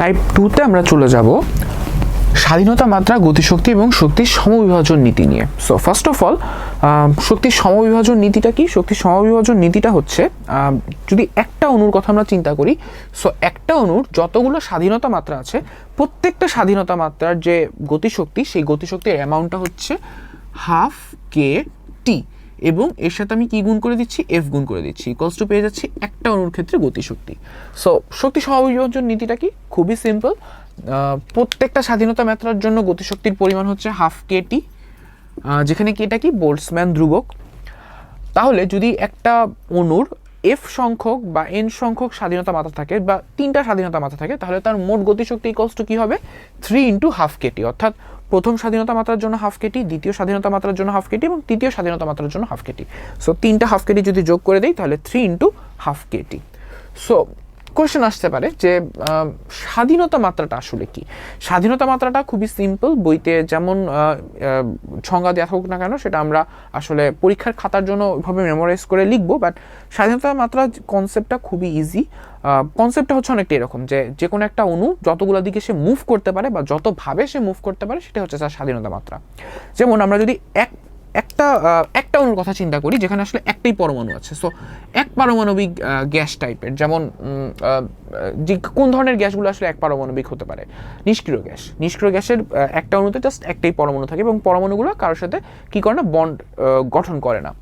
Type টুতে আমরা চলে যাব স্বাধীনতা, মাত্রা, গতিশক্তি এবং শক্তির সমবিভাজন নীতি নিয়ে। সো ফার্স্ট অফ অল শক্তির সমবিভাজন নীতিটা কি? শক্তির সমবিভাজন নীতিটা হচ্ছে যদি একটা অণুর কথা আমরা চিন্তা করি সো একটা অণুর যতগুলো স্বাধীনতা মাত্রা আছে, প্রত্যেকটা স্বাধীনতা মাত্রার যে গতিশক্তি, সেই গতিশক্তির অ্যামাউন্টটা হচ্ছে হাফ কে টি এবং এর সাথে আমি কি গুণ করে দিচ্ছি? এফ গুণ করে দিচ্ছি। ইকলস টু পেয়ে যাচ্ছি একটা অনুর ক্ষেত্রে গতিশক্তি। সো শক্তি সহবিভাজন নীতিটা কি? খুবই সিম্পল প্রত্যেকটা স্বাধীনতা মাত্রার জন্য গতিশক্তির পরিমাণ হচ্ছে হাফ কেটি যেখানে কেটা কি? বোল্টসম্যান ধ্রুবক। তাহলে যদি একটা অণুর এফ সংখ্যক বা এন সংখ্যক স্বাধীনতা মাথা থাকে বা তিনটা স্বাধীনতা মাথা থাকে, তাহলে তার মোট গতিশক্তি ইকলস টু কী হবে? থ্রি ইন্টু হাফ কেটি অর্থাৎ প্রথম স্বাধীনতা মাত্রার জন্য হাফ কেটি দ্বিতীয় স্বাধীনতা মাত্রার জন্য হাফ কেটি এবং তৃতীয় স্বাধীনতা মাত্রার জন্য হাফ কেটি সো তিনটা হাফ কেটি যদি যোগ করে দেই, তাহলে three into half KT so question আসতে পারে যে স্বাধীনতা মাত্রাটা আসলে কি? স্বাধীনতা মাত্রাটা খুবই সিম্পল বইতে যেমন সংজ্ঞা দেওয়া হোক না কেন সেটা আমরা আসলে পরীক্ষার খাতার জন্য ওইভাবে মেমোরাইজ করে লিখব বাট স্বাধীনতা মাত্রা কনসেপ্টটা খুবই ইজি কনসেপ্টটা হচ্ছে অনেকটা এরকম যে যে কোনো একটা অণু যতগুলো দিকে সে মুভ করতে পারে বা যতভাবে সে মুভ করতে পারে সেটা হচ্ছে তার স্বাধীনতা মাত্রা। যেমন আমরা যদি এক একটা একটা অণুর কথা চিন্তা করি, যেখানে আসলে একটাই পরমাণু আছে। সো এক পারমাণবিক গ্যাস টাইপের, যেমন যে কোন ধরনের গ্যাসগুলো আসলে এক পারমাণবিক হতে পারে? নিষ্ক্রিয় গ্যাস। নিষ্ক্রিয় গ্যাসের একটা অণুতে জাস্ট একটাই পরমাণু থাকে এবং পরমাণুগুলো কারোর সাথে কি করে না বন্ড গঠন করে না।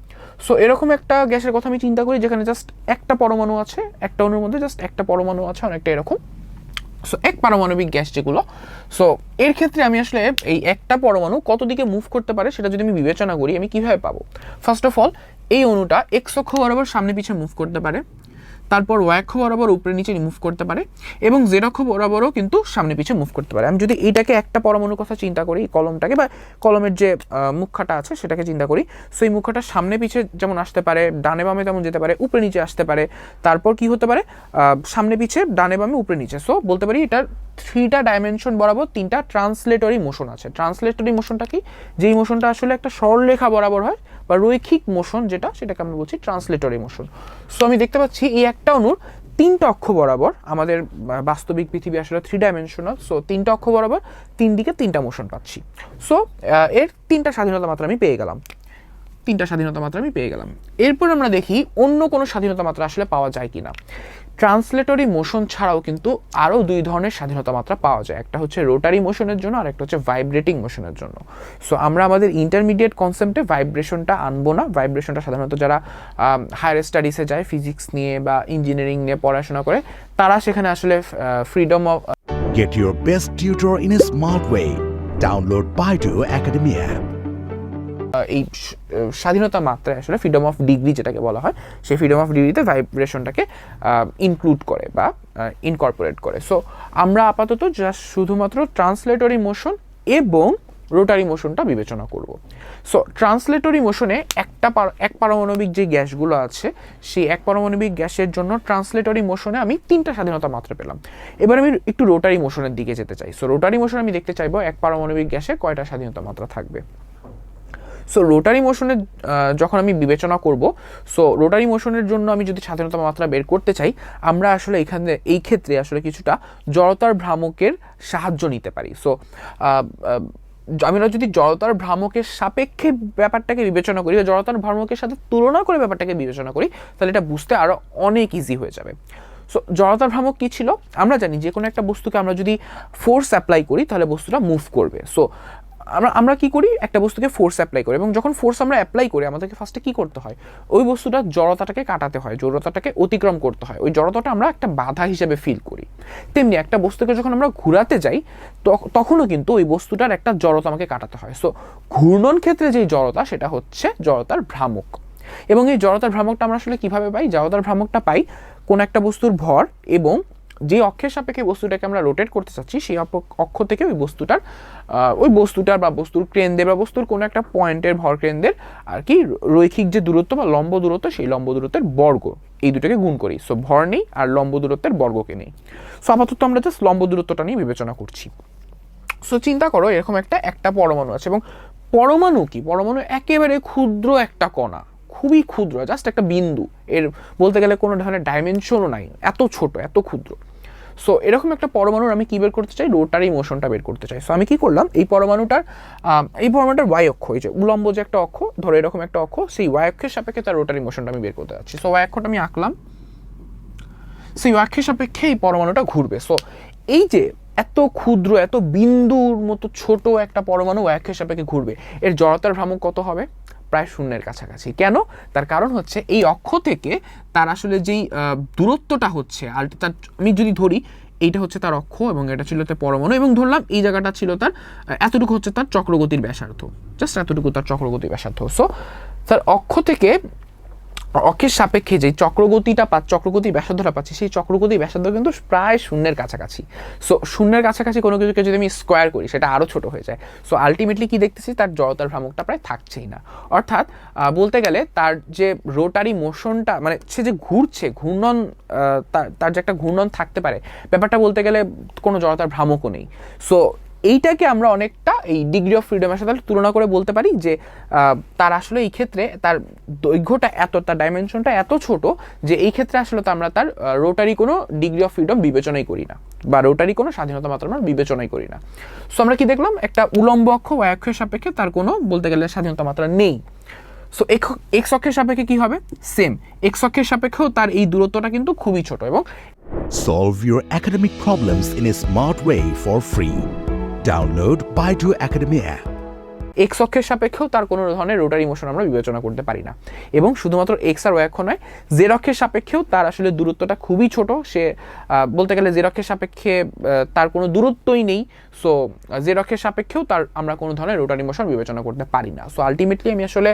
সো এরকম একটা গ্যাসের কথা আমি চিন্তা করি, যেখানে জাস্ট একটা পরমাণু আছে, একটা অণুর মধ্যে জাস্ট একটা পরমাণু আছে, অনেকটা এরকম। সো এক পারমাণবিক গ্যাস যেগুলো। সো এর ক্ষেত্রে আমি আসলে এই একটা পরমাণু কত দিকে মুভ করতে পারে সেটা যদি আমি বিবেচনা করি, আমি কীভাবে পাবো? ফার্স্ট অফ অল এই অণুটা এক্স অক্ষ বরাবর সামনে পিছিয়ে মুভ করতে পারে। তারপর ওয়াই অক্ষ বরাবর উপরে নিচে মুভ করতে পারে এবং জেড অক্ষ বরাবরও কিন্তু সামনে পিছে মুভ করতে পারে। আমি যদি এইটাকে একটা পরমাণুর কথা চিন্তা করি কলমটাকে বা কলমের যে মুখাটা আছে সেটাকে চিন্তা করি সো এই মুখাটা সামনে পিছে যেমন আসতে পারে, ডানে বামে তেমন যেতে পারে, উপরে নিচে আসতে পারে, তারপর কি হতে পারে? সামনে পিছে, ডানে বামে, উপরে নিচে। সো বলতে পারি এটার থ্রিটা ডাইমেনশন বরাবর তিনটা ট্রান্সলেটরি মোশন আছে। ট্রান্সলেটরি মোশনটা কি? যেই মোশনটা আসলে একটা সরলরেখা বরাবর হয় বা রৈখিক মোশন যেটা, সেটাকে আমরা বলছি ট্রান্সলেটরি মোশন সো আমি দেখতে পাচ্ছি এই একটা অণুর তিনটা অক্ষ বরাবর আমাদের বাস্তবিক পৃথিবী আসলে থ্রি ডাইমেনশনাল সো তিনটা অক্ষ বরাবর তিন দিকে তিনটা মোশন পাচ্ছি। সো এর তিনটা স্বাধীনতা মাত্রা আমি পেয়ে গেলাম। তিনটা স্বাধীনতা মাত্রা আমি পেয়ে গেলাম। এরপর আমরা দেখি অন্য কোনো স্বাধীনতা মাত্রা আসলে পাওয়া যায় কিনা। ট্রান্সলেটরি মোশন ছাড়াও কিন্তু আরও দুই ধরনের স্বাধীনতা মাত্রা পাওয়া যায় একটা হচ্ছে রোটারি মোশনের জন্য আর একটা হচ্ছে ভাইব্রেটিং মোশনের জন্য সো আমরা আমাদের ইন্টারমিডিয়েট কনসেপ্টে ভাইব্রেশনটা আনব না ভাইব্রেশনটা সাধারণত যারা হায়ার স্টাডিসে যায় ফিজিক্স নিয়ে বা ইঞ্জিনিয়ারিং নিয়ে পড়াশোনা করে তারা সেখানে আসলে freedom of get your best tutor in a smart way. Download Baidu Academy app. আহ, এই স্বাধীনতা মাত্রায় আসলে ফ্রিডম অফ ডিগ্রি যেটাকে বলা হয়, সেই ফ্রিডম অফ ডিগ্রিতে ভাইব্রেশনটাকে ইনক্লুড করে বা ইনকর্পোরেট করে। সো আমরা আপাতত জাস্ট শুধুমাত্র ট্রান্সলেটরি মোশন এবং রোটারি মোশনটা বিবেচনা করব। সো ট্রান্সলেটরি মোশনে একটা এক পারমাণবিক যে গ্যাসগুলো আছে, সেই এক পারমাণবিক গ্যাসের জন্য ট্রান্সলেটরি মোশনে আমি তিনটা স্বাধীনতা মাত্রা পেলাম। এবার আমি একটু রোটারি মোশনের দিকে যেতে চাই। সো রোটারি মোশন আমি দেখতে চাইব এক পারমাণবিক গ্যাসে কয়টা স্বাধীনতা মাত্রা থাকবে। সো রোটারি মোশনের যখন আমি বিবেচনা করব সো রোটারি মোশনের জন্য আমি যদি স্বাধীনতা মাত্রা বের করতে চাই, আমরা আসলে এখানে, এই ক্ষেত্রে আসলে কিছুটা জড়তার ভ্রামকের সাহায্য নিতে পারি। সো আমরা যদি জড়তার ভ্রামকের সাপেক্ষে ব্যাপারটাকে বিবেচনা করি বা জড়তার ভ্রামকের সাথে তুলনা করে ব্যাপারটাকে বিবেচনা করি, তাহলে এটা বুঝতে আরও অনেক ইজি হয়ে যাবে। সো জড়তার ভ্রামক কী ছিল? আমরা জানি যে কোনো একটা বস্তুকে আমরা যদি ফোর্স অ্যাপ্লাই করি, তাহলে বস্তুটা মুভ করবে। সো আমরা আমরা কি করি? একটা বস্তুকে ফোর্স অ্যাপ্লাই করি এবং যখন ফোর্স আমরা অ্যাপ্লাই করি, আমাদেরকে ফার্স্টে কি করতে হয়? ওই বস্তুটার জড়তাটাকে কাটাতে হয়, জড়তাটাকে অতিক্রম করতে হয়। ওই জড়তাটা আমরা একটা বাধা হিসেবে ফিল করি। তেমনি একটা বস্তুকে যখন আমরা ঘোরাতে যাই তখ- তখনও কিন্তু ওই বস্তুটার একটা জড়তা আমাকে কাটাতে হয়। সো ঘূর্ণন ক্ষেত্রে যেই জড়তা, সেটা হচ্ছে জড়তার ভ্রামক। এবং এই জড়তার ভ্রামকটা আমরা আসলে কীভাবে পাই? জড়তার ভ্রামকটা পাই কোন একটা বস্তুর ভর এবং যে অক্ষের সাপেক্ষে বস্তুটাকে আমরা রোটেট করতে চাচ্ছি, সেই অক্ষ থেকে ওই বস্তুটার ওই বস্তুটার বা বস্তুর কেন্দ্রে বা বস্তুর কোনো একটা পয়েন্টের ভর কেন্দ্রের আর কি রৈখিক যে দূরত্ব বা লম্ব দূরত্ব, সেই লম্ব দূরত্বের বর্গ, এই দুটোকে গুণ করি। সো ভর নেই আর লম্ব দূরত্বের বর্গকে নেই। সো আপাতত আমরা জাস্ট লম্ব দূরত্বটা নিয়ে বিবেচনা করছি। সো চিন্তা করো এরকম একটা একটা পরমাণু আছে এবং পরমাণু কি? পরমাণু একেবারে ক্ষুদ্র একটা কণা, খুবই ক্ষুদ্র জাস্ট একটা বিন্দু। এর বলতে গেলে কোনো ধরনের ডাইমেনশনও নাই, এত ছোট, এত ক্ষুদ্র। সো এরকম একটা পরমাণুর আমি কী বের করতে চাই? রোটারি মোশনটা বের করতে চাই। সো আমি কী করলাম? এই পরমাণুটার এই পরমাণুটার ওয়াই অক্ষ, এই যে উলম্ব যে একটা অক্ষ, ধরো এরকম একটা অক্ষ, সেই ওয়াই অক্ষের সাপেক্ষে তার রোটারি মোশনটা আমি বের করতে যাচ্ছি। সো ওয়াই অক্ষটা আমি আঁকলাম। সেই অক্ষের সাপেক্ষে এই পরমাণুটা ঘুরবে। সো এই যে এত ক্ষুদ্র, এত বিন্দুর মতো ছোট একটা পরমাণু অক্ষের সাপেক্ষে ঘুরবে, এর জড়তার ভ্রামক কত হবে? প্রায় শূন্যের কাছাকাছি। কেন? তার কারণ হচ্ছে এই অক্ষ থেকে তার আসলে যেই দূরত্বটা হচ্ছে আর তার, আমি যদি ধরি, এইটা হচ্ছে তার অক্ষ এবং এটা ছিল তার পরমাণু এবং ধরলাম এই জায়গাটা ছিল তার এতটুকু হচ্ছে তার চক্রগতির ব্যাসার্ধ। জাস্ট এতটুকু তার চক্রগতির ব্যাসার্ধ। সো তার অক্ষ থেকে অক্ষের সাপেক্ষে যে চক্রগতিটা পা, চক্রগতি ব্যাসার্ধটা পাচ্ছি, সেই চক্রগতি ব্যাসার্ধ কিন্তু প্রায় শূন্যের কাছাকাছি। সো শূন্যের কাছাকাছি কোনো কিছুকে যদি আমি স্কোয়ার করি, সেটা আরও ছোট হয়ে যায়। সো আলটিমেটলি কি দেখতেছি? তার জড়তার ভ্রামকটা প্রায় থাকছেই না। অর্থাৎ বলতে গেলে তার যে রোটারি মোশনটা মানে সে যে ঘুরছে, ঘূর্ণন তার- তার যে একটা ঘূর্ণন থাকতে পারে, ব্যাপারটা বলতে গেলে কোনো জড়তার ভ্রামকও নেই। সো এইটাকে আমরা অনেকটা এই ডিগ্রি অফ ফ্রিডমের সাথে তুলনা করে বলতে পারি যে তার আসলে এই ক্ষেত্রে তার দৈর্ঘ্যটা এত তার ডাইমেনশনটা এত ছোট যে এই ক্ষেত্রে আসলে তো আমরা তার রোটারি কোনো ডিগ্রি অফ ফ্রিডম বিবেচনাই করি না বা রোটারি কোনো স্বাধীনতা মাত্রা আমরা বিবেচনাই করি না। সো আমরা কি দেখলাম? একটা উলম্ব অক্ষ বা অক্ষের সাপেক্ষে তার কোনো বলতে গেলে স্বাধীনতা মাত্রা নেই। সো এক্স অক্ষের সাপেক্ষে কি হবে? সেম এক্স অক্ষের সাপেক্ষেও তার এই দূরত্বটা কিন্তু খুবই ছোট এবং Solve your academic problems in a smart way for free. Download Baidu Academy app. X অক্ষের সাপেক্ষেও তার কোনো ধরনের রোটারি মোশন আমরা বিবেচনা করতে পারি না। এবং শুধুমাত্র এক্স আর অক্ষ নয় জেড অক্ষের সাপেক্ষেও তার আসলে দূরত্বটা খুবই ছোট। সে বলতে গেলে জেড অক্ষের সাপেক্ষে তার কোনো দূরত্বই নেই। সো জেড অক্ষের সাপেক্ষেও তার আমরা কোনো ধরনের রোটারি মোশন বিবেচনা করতে পারি না। সো আলটিমেটলি আমি আসলে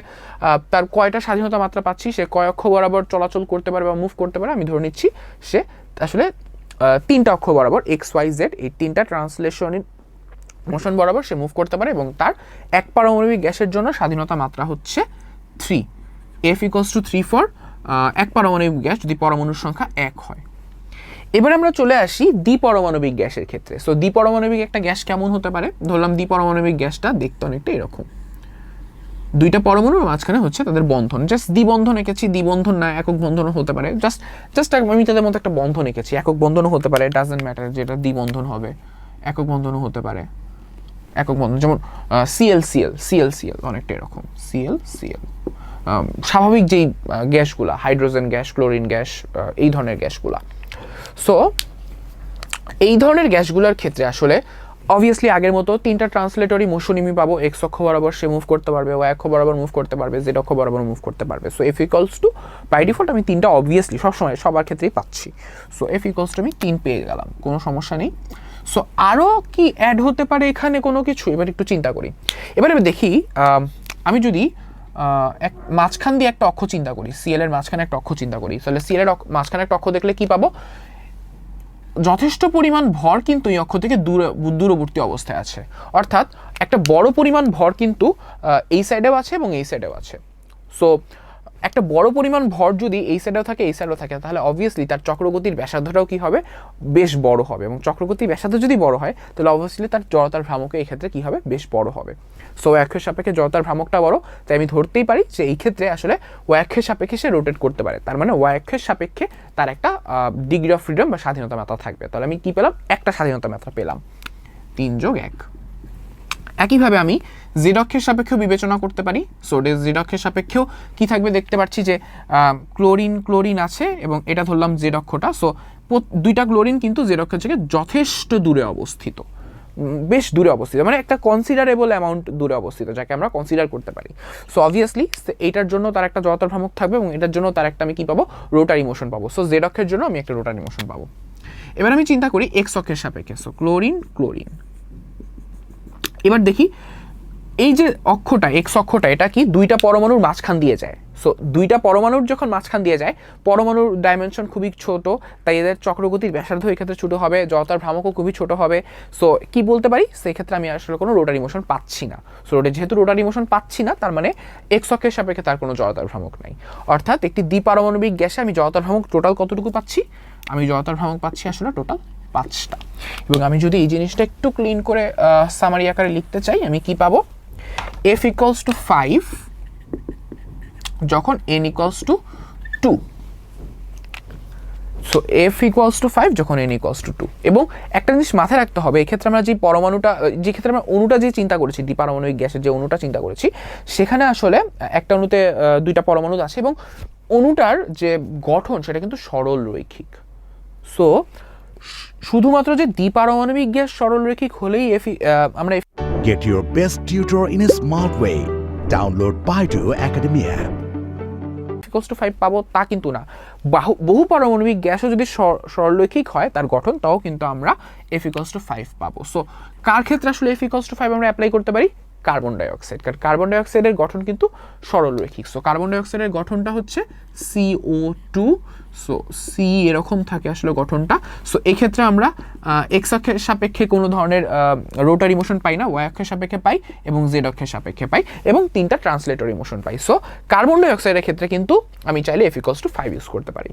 তার কয়টা স্বাধীনতা মাত্রা পাচ্ছি, সে কয় অক্ষ বরাবর চলাচল করতে পারে বা মুভ করতে পারে, আমি ধরে নিচ্ছি সে আসলে তিনটা অক্ষ বরাবর এক্স ওয়াই জেড এই তিনটা ট্রান্সলেশন মোশন বরাবর সে মুভ করতে পারে এবং তার এক পারমাণবিক গ্যাসের জন্য স্বাধীনতা মাত্রা হচ্ছে three F equals to three for এক পারমাণবিক গ্যাস যদি পরমাণুর সংখ্যা এক হয়। এবার আমরা চলে আসি দ্বিপরমাণবিক গ্যাসের ক্ষেত্রে। সো দ্বিপরমাণবিক একটা গ্যাস কেমন হতে পারে? ধরলাম দ্বিপরমাণবিক গ্যাসটা দেখতে অনেকটা এরকম। দুইটা পরমাণুর মাঝখানে হচ্ছে তাদের বন্ধন। জাস্ট দ্বিবন্ধন এঁকেছি, দ্বিবন্ধন না, একক বন্ধনও হতে পারে। জাস্ট জাস্ট আমি তাদের মধ্যে একটা বন্ধন এঁকেছি। একক বন্ধনও হতে পারে ডাজেন্ট ম্যাটার যেটা দ্বিবন্ধন হবে, একক বন্ধনও হতে পারে। একক বন্ধন, যেমন সিএল সিএল সিএল সিএল অনেকটা এরকম। সিএল সিএল স্বাভাবিক যেই গ্যাসগুলা, হাইড্রোজেন গ্যাস, ক্লোরিন গ্যাস এই ধরনের গ্যাসগুলা। সো এই ধরনের গ্যাসগুলোর ক্ষেত্রে আসলে অবভিয়াসলি আগের মতো তিনটা ট্রান্সলেটরি মোশন আমি পাবো এক্স অক্ষ বরাবর সে মুভ করতে পারবে ওয়াই অক্ষ বরাবর মুভ করতে পারবে জেড অক্ষ বরাবর মুভ করতে পারবে। So F equals to by default আমি তিনটা অবভিয়াসলি সবসময়, সবার ক্ষেত্রেই পাচ্ছি। সো এফ ইকলস টু আমি তিন পেয়ে গেলাম, কোনো সমস্যা নেই। সো আরও কি অ্যাড হতে পারে এখানে কোনো কিছু? এবার একটু চিন্তা করি। এবার এবার দেখি আমি যদি এক মাঝখান দিয়ে একটা অক্ষ চিন্তা করি সিএল এর মাঝখানে একটা অক্ষ চিন্তা করি, তাহলে সিএল এর মাঝখানে একটা অক্ষ দেখলে কি পাবো? যথেষ্ট পরিমাণ ভর কিন্তু এই অক্ষ থেকে দূর, দূরবর্তী অবস্থায় আছে। অর্থাৎ একটা বড় পরিমাণ ভর কিন্তু এই সাইডেও আছে এবং এই সাইডেও আছে। সো একটা বড় পরিমাণ ভর যদি এই সাইডেও থাকে, এই সাইডেও থাকে, তাহলে অবভিয়াসলি তার চক্রগতির ব্যাসার্ধটাও কি হবে? বেশ বড় হবে। এবং চক্রগতির ব্যাসার্ধ যদি বড় হয়, তাহলে অবভিয়াসলি তার জড়তার ভ্রামকে এই ক্ষেত্রে কি হবে? বেশ বড় হবে। সো অক্ষের সাপেক্ষে জড়তার ভ্রামকটা বড়, তাই আমি ধরতেই পারি যে এই ক্ষেত্রে আসলে ওয়াক্ষের সাপেক্ষে সে রোটেট করতে পারে। তার মানে ওয়াক্ষের সাপেক্ষে তার একটা ডিগ্রি অফ ফ্রিডম বা স্বাধীনতা মাত্রা থাকবে। তাহলে আমি কি পেলাম? একটা স্বাধীনতা মাত্রা পেলাম। তিন যোগ এক। একইভাবে আমি জেড অক্ষের সাপেক্ষেও বিবেচনা করতে পারি। সো জেড অক্ষের সাপেক্ষেও কি থাকবে দেখতে পাচ্ছি যে ক্লোরিন ক্লোরিন আছে এবং এটা ধরলাম জেড অক্ষটা সো দুইটা ক্লোরিন কিন্তু জেড অক্ষের থেকে যথেষ্ট দূরে অবস্থিত। বেশ দূরে অবস্থিত। মানে একটা কনসিডারেবল অ্যামাউন্ট দূরে অবস্থিত, যাকে আমরা কনসিডার করতে পারি। সো অবভিয়াসলি এইটার জন্য তার একটা জড়তার ভ্রামক থাকবে এবং এটার জন্য তার একটা আমি কি পাবো? রোটারি মোশন পাবো। সো জেড অক্ষের জন্য আমি একটা রোটারি মোশন পাবো। এবার আমি চিন্তা করি এক্স অক্ষের সাপেক্ষে। So chlorine chlorine. এবার দেখি, এই যে অক্ষটা এক্স অক্ষটা, এটা কি দুইটা পরমাণুর মাঝখান দিয়ে যায়? সো দুইটা পরমাণুর যখন মাঝখান দিয়ে যায়, পরমাণুর ডাইমেনশন খুবই ছোট, তাই এদের চক্রগতির ব্যাসার্ধ এক্ষেত্রে ছোটো হবে, জড়তার ভ্রামকও খুবই ছোট হবে। সো কি বলতে পারি? সেই ক্ষেত্রে আমি আসলে কোনো রোটারি মোশন পাচ্ছি না। সো রোটে যেহেতু রোটার ইমোশন পাচ্ছি না, তার মানে এক্স অক্ষের সাপেক্ষে তার কোনো জড়তার ভ্রামক নাই। অর্থাৎ একটি দ্বিপারমাণবিক গ্যাসে আমি জড়তার ভ্রামক টোটাল কতটুকু পাচ্ছি? আমি জড়তার ভ্রামক পাচ্ছি আসলে টোটাল পাঁচটা। এবং আমি যদি এই জিনিসটা একটু ক্লিন করে সামারি আকারে লিখতে চাই, আমি কি পাবো? এফ ইকলস টু ফাইভ যখন N equals to two so F equals to five যখন এন ইকুয়ালস টু টু এবং একটা জিনিস মাথায় রাখতে হবে, এক্ষেত্রে আমরা যে পরমাণুটা, যে ক্ষেত্রে আমরা অণুটা যে চিন্তা করেছি, দ্বিপারমাণবিক গ্যাসের যে অণুটা চিন্তা করেছি, সেখানে আসলে একটা অণুতে দুইটা পরমাণু আছে এবং অণুটার যে গঠন, সেটা কিন্তু সরল রৈখিক সো শুধুমাত্র যে দ্বিপারমাণবিক গ্যাস সরল রৈখিক হলেই এফ আমরা Get your best tutor in a smart way. Download Baidu Academy app. Equals to five পাবো তা কিন্তু না বাহু বহু পারমাণবিক গ্যাসও যদি সর- সরলরৈখিক হয় তার গঠন তাও কিন্তু আমরা এফ ইকুয়ালস টু ফাইভ পাবো সো কার ক্ষেত্রে আসলে এফ ইকুয়ালস টু ফাইভ আমরা অ্যাপ্লাই করতে পারি কার্বন ডাইঅক্সাইড কারণ কার্বন ডাইঅক্সাইডের গঠন কিন্তু সরলরৈখিক সো কার্বন ডাইঅক্সাইডের গঠনটা হচ্ছে সিও টু সো সি এরকম থাকে আসলে গঠনটা। সো এই ক্ষেত্রে আমরা এক্স অক্ষের সাপেক্ষে কোনো ধরনের রোটারি মোশন পাই না ওয়াই অক্ষের সাপেক্ষে পাই এবং জেড অক্ষের সাপেক্ষে পাই এবং তিনটা ট্রান্সলেটরি মোশন পাই। সো কার্বন ডাইঅক্সাইডের ক্ষেত্রে কিন্তু আমি চাইলে F equals to five use করতে পারি।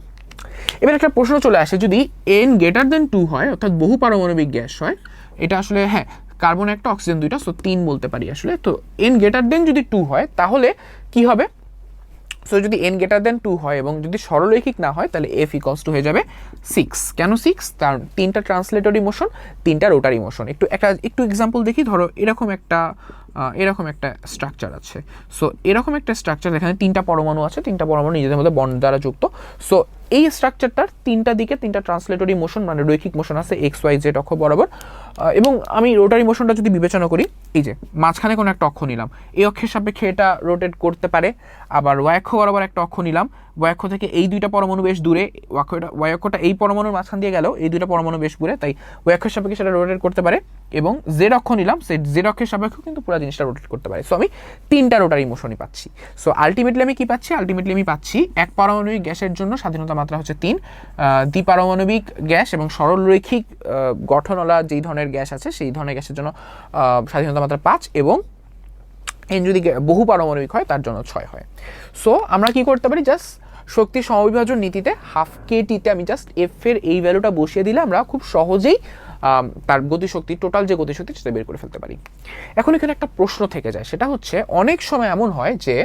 এবার একটা প্রশ্ন চলে আসে, যদি এন গ্রেটার দেন টু হয়, অর্থাৎ বহু পারমাণবিক গ্যাস হয়, এটা আসলে হ্যাঁ কার্বন একটা অক্সিজেন দুইটা সো তিন বলতে পারি আসলে। তো এন গ্রেটার দেন যদি টু হয়, তাহলে কি হবে? সো যদি এন গেটার দেন টু হয় এবং যদি সরলরৈখিক না হয়, তাহলে এফ ইকলস টু হয়ে যাবে সিক্স কেন সিক্স তার তিনটা ট্রান্সলেটর ইমোশন তিনটা রোটার ইমোশন একটু একটা, একটু এক্সাম্পল দেখি, ধরো এরকম একটা এরকম একটা স্ট্রাকচার আছে। সো এরকম একটা স্ট্রাকচার এখানে তিনটা পরমাণু আছে, তিনটা পরমাণু নিজেদের মধ্যে বন্ড দ্বারা যুক্ত। সো এই স্ট্রাকচারটার তিনটা দিকে তিনটা ট্রান্সলেটরি মোশন মানে রৈখিক মোশন আছে এক্স ওয়াই জেড অক্ষ বরাবর। এবং আমি রোটারি মোশনটা যদি বিবেচনা করি, এই যে, মাঝখানে কোনো একটা অক্ষ নিলাম। এই অক্ষের সাপেক্ষে এটা রোটেট করতে পারে। আবার ওয়াই অক্ষ বরাবর একটা অক্ষ নিলাম। ওয়াই অক্ষ থেকে এই দুইটা পরমাণু বেশ দূরে অক্ষটা ওয়াই অক্ষটা এই পরমাণুর মাঝখান দিয়ে গেল, এই দুইটা পরমাণু বেশ দূরে, তাই ওয়াই অক্ষের সাপেক্ষে সেটা রোটেট করতে পারে। এবং জেড অক্ষ নিলাম, সেই জেড অক্ষের সাপেক্ষেও কিন্তু পুরো জিনিসটা রোটেট করতে পারে। সো আমি তিনটা রোটারি মোশনই পাচ্ছি। সো আলটিমেটলি আমি কি পাচ্ছি? আলটিমেটলি আমি পাচ্ছি এক পারমাণবিক গ্যাসের জন্য স্বাধীনতা মাত্রা হচ্ছে তিন। দ্বিপারমাণবিক গ্যাস এবং সরল রৈখিক গঠনওয়ালা যেই ধরনের গ্যাস আছে, সেই ধরনের গ্যাসের জন্য স্বাধীনতা মাত্রা পাঁচ এবং এন যদি বহু পারমাণবিক হয়, তার জন্য ছয় হয়। সো আমরা কি করতে পারি? জাস্ট শক্তি সমবিভাজন নীতিতে হাফ কে টিতে আমি জাস্ট এফ এর এই ভ্যালুটা বসিয়ে দিলে আমরা খুব সহজেই তার গতিশক্তি টোটাল যে গতিশক্তি সেটা বের করে ফেলতে পারি। এখন এখানে একটা প্রশ্ন থেকে যায়, সেটা হচ্ছে অনেক সময় এমন হয় যে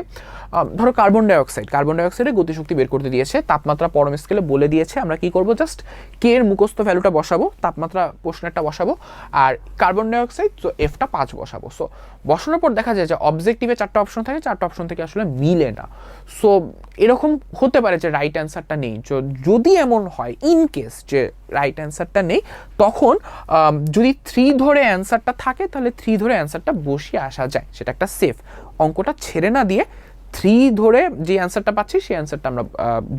ধরো কার্বন ডাইঅক্সাইড কার্বন ডাইঅক্সাইডের গতিশক্তি বের করতে দিয়েছে, তাপমাত্রা পরম স্কেলে বলে দিয়েছে, আমরা কি করব জাস্ট কে এর মুখস্থ ভ্যালুটা বসাবো, তাপমাত্রা প্রশ্নেরটা বসাবো, আর কার্বন ডাইঅক্সাইড তো এফটা পাঁচ বসাবো। সো বসানোর পর দেখা যায় যে অবজেক্টিভে চারটা অপশন থাকে, চারটা অপশন থেকে আসলে মিলে না। সো এরকম হতে পারে যে রাইট অ্যান্সারটা নেই। যদি এমন হয় ইন কেস যে রাইট অ্যান্সারটা নেই, তখন যদি থ্রি ধরে অ্যান্সারটা থাকে, তাহলে থ্রি ধরে অ্যান্সারটা বসিয়ে আসা যায়। সেটা একটা সেফ অঙ্কটা ছেড়ে না দিয়ে থ্রি ধরে যে অ্যান্সারটা পাচ্ছি, সেই অ্যান্সারটা আমরা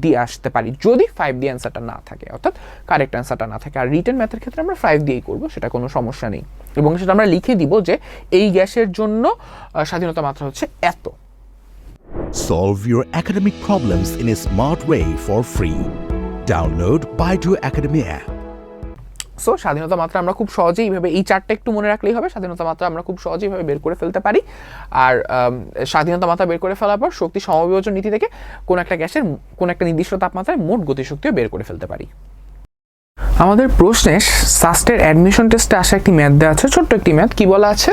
দিয়ে আসতে পারি। যদি ফাইভ দিয়ে অ্যান্সারটা না থাকে, অর্থাৎ কারেক্ট অ্যান্সারটা না থাকে। আর রিটার্ন ম্যাথের ক্ষেত্রে আমরা ফাইভ দিয়েই করব, সেটা কোনো সমস্যা নেই। এবং সেটা আমরা লিখে দিব যে এই গ্যাসের জন্য স্বাধীনতা মাত্রা হচ্ছে এত। Solve your academic problems in a smart way for free. Download Baidu Academy app. So স্বাধীনতা মাত্রা আমরা খুব সহজেই এইভাবে এই চারটা একটু মনে রাখলেই হবে। স্বাধীনতা মাত্রা আমরা খুব সহজেই ভাবে বের করে ফেলতে পারি। আর স্বাধীনতা মাত্রা বের করে ফেলার পর শক্তি সমবিভাজন নীতি থেকে কোন একটা গ্যাসের কোন একটা নির্দিষ্ট তাপমাত্রায় মোট গতিশক্তিও বের করে ফেলতে পারি। আমাদের প্রশ্নে সাস্টের অ্যাডমিশন টেস্টে আসা একটি ম্যাথ দেওয়া আছে। ছোট্ট একটি ম্যাথ। কি বলা আছে?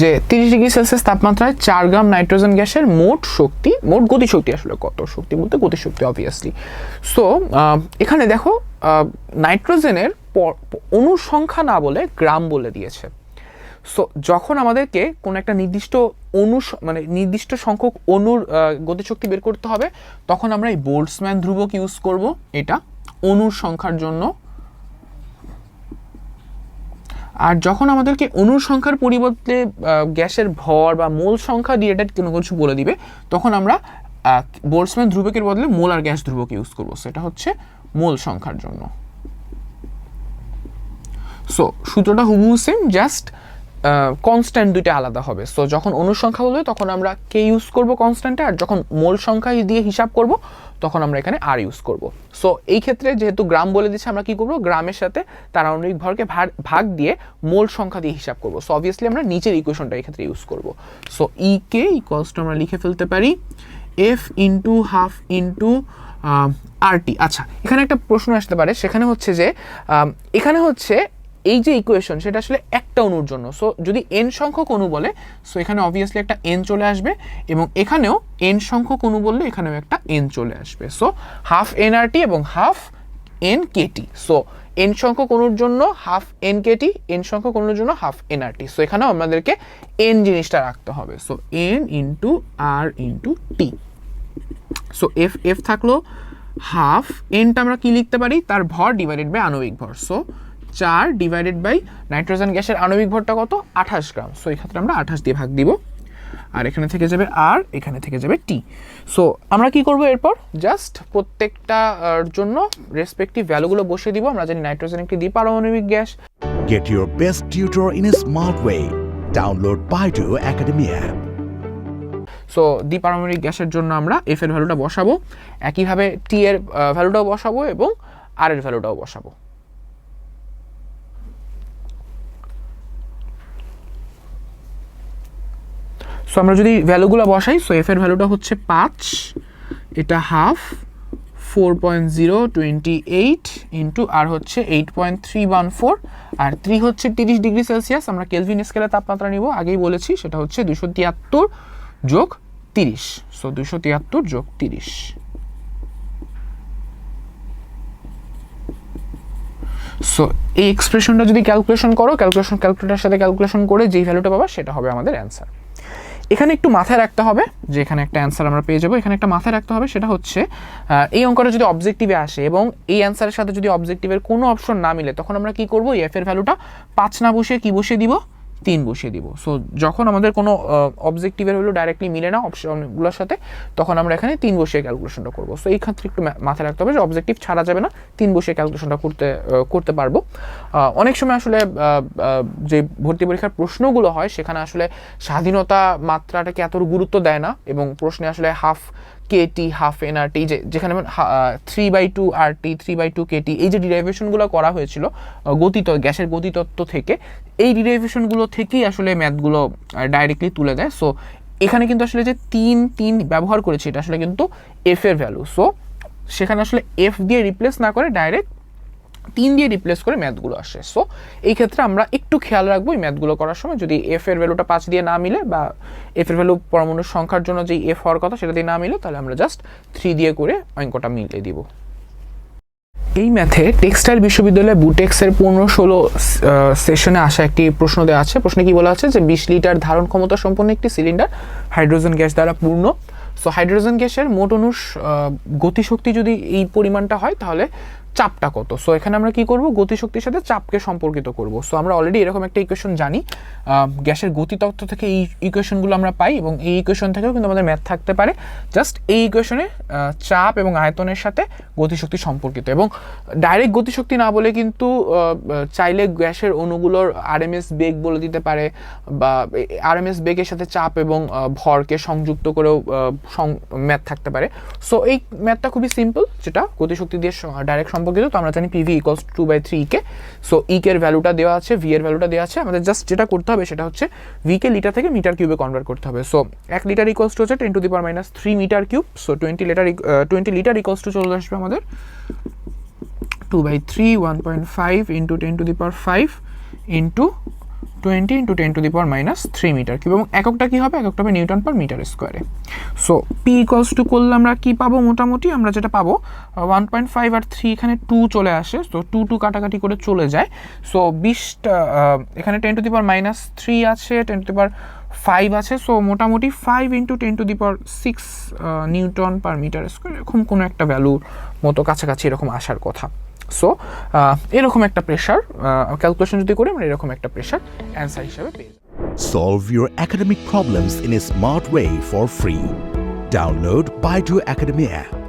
যে তিরিশ ডিগ্রি সেলসিয়াস তাপমাত্রায় চার গ্রাম নাইট্রোজেন গ্যাসের মোট শক্তি মোট গতিশক্তি আসলে কত? শক্তি বলতে গতিশক্তি অবভিয়াসলি সো এখানে দেখো নাইট্রোজেনের প- না বলে গ্রাম বলে দিয়েছে। সো যখন আমাদেরকে কোনো একটা নির্দিষ্ট অনু মানে নির্দিষ্ট সংখ্যক অনুর গতিশক্তি বের করতে হবে, তখন আমরা এই বোল্টসম্যান ধ্রুবক ইউজ করব। এটা অণুর সংখ্যার জন্য। আর যখন আমাদেরকে অণুর সংখ্যার পরিবর্তে গ্যাসের ভর বা মোল সংখ্যা দিয়ে এটা কোনো কিছু বলে দিবে, তখন আমরা বোল্টসম্যান ধ্রুবকের বদলে মোল আর গ্যাস ধ্রুবক ইউজ করব। সেটা হচ্ছে মোল সংখ্যার জন্য। সো সূত্রটা হুবহু সেম জাস্ট কনস্ট্যান্ট দুইটা আলাদা হবে। সো যখন অনুসংখ্যা বলবে তখন আমরা কে ইউজ করব কনস্ট্যান্টে আর যখন মোল সংখ্যা দিয়ে হিসাব করব তখন আমরা এখানে আর ইউজ করব। সো এই ক্ষেত্রে যেহেতু গ্রাম বলে দিচ্ছে, আমরা কি করব? গ্রামের সাথে তার আণবিক ভরকে ভাগ- ভাগ দিয়ে মোল সংখ্যা দিয়ে হিসাব করব। সো অবভিয়াসলি আমরা নিচের ইকুয়েশনটা এই ক্ষেত্রে ইউজ করব। So E K equals to আমরা লিখে ফেলতে পারি F into half into RT আচ্ছা এখানে একটা প্রশ্ন আসতে পারে, সেখানে হচ্ছে যে এখানে হচ্ছে এই যে ইকুয়েশন সেটা আসলে একটা অণুর জন্য। সো যদি এন সংখ্যক অণু বলে সো এখানে অবভিয়াসলি একটা এন চলে আসবে এবং এখানেও এন সংখ্যক অণু বললে এখানেও একটা এন চলে আসবে। সো হাফ এনআরটি এবং half N KT so N সংখ্যক অণুর জন্য হাফ এন কেটি এন সংখ্যক অণুর জন্য হাফ এনআরটি সো এখানেও আমাদেরকে এন জিনিসটা রাখতে হবে। So N into R into T so F F থাকল হাফ এনটা আমরা কি লিখতে পারি? তার ভর ডিভাইডেড বাই আণবিক ভর। সো চার ডিভাইডেড বাই নাইট্রোজেন গ্যাসের আণবিক ভরটা কত? আঠাশ গ্রাম। সো এই ক্ষেত্রে আমরা আঠাশ দিয়ে ভাগ দিব। আর এখানে থেকে যাবে আর এখানে থেকে যাবে টি সো আমরা কি করব এরপর? জাস্ট প্রত্যেকটার জন্য রেসপেক্টিভ ভ্যালুগুলো বসিয়ে দিব। আমরা জানি নাইট্রোজেন একটি দ্বিপারমাণবিক gas. Get your best tutor in a smart way. Download Baidu Academy app so দ্বিপারমাণবিক গ্যাসের জন্য আমরা এফ এর ভ্যালুটা বসাবো। একইভাবে টি এর ভ্যালুটাও বসাবো এবং আর এর ভ্যালুটাও বসাবো। সো আমরা যদি ভ্যালুগুলো বসাই সো এফ এর ভ্যালুটা হচ্ছে পাঁচ, এটা half four point zero twenty eight into R হচ্ছে eight point three one four আর থ্রি হচ্ছে তিরিশ ডিগ্রি সেলসিয়াস, আমরা কেলভিন স্কেলে তাপমাত্রা নিব, আগেই বলেছি, সেটা হচ্ছে দুশো তিয়াত্তর যোগ তিরিশ। সো দুশো তিয়াত্তর যোগ তিরিশ। সো এই এক্সপ্রেশনটা যদি ক্যালকুলেশন করো ক্যালকুলেশন ক্যালকুলেটার সাথে ক্যালকুলেশন করে যেই ভ্যালুটা পাবা, সেটা হবে আমাদের অ্যান্সার এখানে একটু মাথায় রাখতে হবে যে এখানে একটা অ্যান্সার আমরা পেয়ে যাব, এখানে একটা মাথায় রাখতে হবে, সেটা হচ্ছে এই অঙ্কটা যদি অবজেক্টিভে আসে এবং এই অ্যান্সারের সাথে যদি অবজেক্টিভের কোনো অপশন না মিলে, তখন আমরা কি করব? এফ এর ভ্যালুটা পাঁচ না বসে কি বসিয়ে দিব? তিন বসিয়ে দিব। সো যখন আমাদের কোনো অবজেক্টিভের ভ্যালু ডাইরেক্টলি মিলে না অপশনগুলোর সাথে, তখন আমরা এখানে তিন বসিয়ে ক্যালকুলেশনটা করব। সো এই ক্ষেত্রে একটু মাথায় রাখতে হবে যে অবজেক্টিভ ছাড়া যাবে না, তিন বসিয়ে ক্যালকুলেশনটা করতে করতে পারব। অনেক সময় আসলে যে ভর্তি পরীক্ষার প্রশ্নগুলো হয়, সেখানে আসলে স্বাধীনতা মাত্রাটাকে এত গুরুত্ব দেয় না এবং প্রশ্নে আসলে half K T half N R T, যেখানে three by two R T three by two K T যে ডিরাইভেশনগুলো করা হয়েছিল গতিত, গ্যাসের গতিতত্ত্ব থেকে, এই ডিরাইভেশনগুলো থেকেই আসলে ম্যাথগুলো ডাইরেক্টলি তুলে দেয়। সো এখানে কিন্তু আসলে যে তিন তিন ব্যবহার করেছে, এটা আসলে কিন্তু এফ এর ভ্যালু সো সেখানে আসলে এফ দিয়ে রিপ্লেস না করে ডাইরেক্ট তিন দিয়ে রিপ্লেস করে ম্যাথগুলো আসে। সো এই ক্ষেত্রে আমরা একটু খেয়াল রাখব এই ম্যাথগুলো করার সময়। যদি এফ এর ভ্যালুটা পাঁচ দিয়ে না মিলে বা এফ এর ভ্যালু পরমাণুর সংখ্যার জন্য যেই এফ হওয়ার কথা সেটা দিয়ে না মিলে, তাহলে আমরা জাস্ট থ্রি দিয়ে করে অঙ্কটা মিলিয়ে দিব। এই ম্যাথে টেক্সটাইল বিশ্ববিদ্যালয়ে বুটেক্সের পনেরো ষোলো সেশনে আসা একটি প্রশ্ন দেওয়া আছে। প্রশ্নে কি বলা আছে যে বিশ লিটার ধারণ ক্ষমতা সম্পন্ন একটি সিলিন্ডার হাইড্রোজেন গ্যাস দ্বারা পূর্ণ। সো হাইড্রোজেন গ্যাসের মোট অনুষ গতিশক্তি যদি এই পরিমাণটা হয়, তাহলে চাপটা কত? সো এখানে আমরা কি করব? গতিশক্তির সাথে চাপকে সম্পর্কিত করব। সো আমরা অলরেডি এরকম একটা ইকুয়েশন জানি। গ্যাসের গতিতত্ত্ব থেকে এই ইকুয়েশনগুলো আমরা পাই এবং এই ইকুয়েশন থেকেও কিন্তু আমাদের ম্যাথ থাকতে পারে। জাস্ট এই ইকুয়েশনে চাপ এবং আয়তনের সাথে গতিশক্তি সম্পর্কিত এবং ডাইরেক্ট গতিশক্তি না বলে কিন্তু চাইলে গ্যাসের অণুগুলোর আরএমএস বেগ বলে দিতে পারে বা আরএমএস বেগের সাথে চাপ এবং ভরকে সংযুক্ত করেও ম্যাথ থাকতে পারে। সো এই ম্যাথটা খুবই সিম্পল যেটা গতিশক্তি দিয়ে ডাইরেক্ট সম্পর্কিত, তো আমরা জানি PV equals two by three K. So Iker ভ্যালুটা দেওয়া আছে ভি এর ভ্যালুটা দেওয়া আছে। আমাদের জাস্ট যেটা করতে হবে সেটা হচ্ছে ভি কে লিটার থেকে মিটার কিউবে কনভার্ট করতে হবে। সো এক লিটার ইকলস টু হচ্ছে ten to the power minus three metre cube so twenty litre twenty litre equals to চলে আসবে আমাদের two by three one point five into ten to the power five into twenty into ten to the power minus three metre cube এবং এককটা কী হবে? এককটা হবে Newton per metre স্কোয়ারে সো পি ইকলস টু করলে আমরা কী পাবো? মোটামুটি আমরা যেটা পাবো ওয়ান পয়েন্ট ফাইভ আর থ্রি এখানে টু চলে আসে সো টু টু কাটাকাটি করে চলে যায়। সো বিশটা এখানে ten to the power minus three আছে ten to the power five আছে সো মোটামুটি five into ten to the power six Newton per metre square এরকম কোনো একটা ভ্যালুর মতো কাছাকাছি এরকম আসার কথা। সো এরকম একটা প্রেশার ক্যালকুলেশন যদি করি আমরা এরকম একটা প্রেশার অ্যান্সার হিসাবে পেয়ে যাব Solve your academic problems in a smart way for free. Download Baidu Academy app.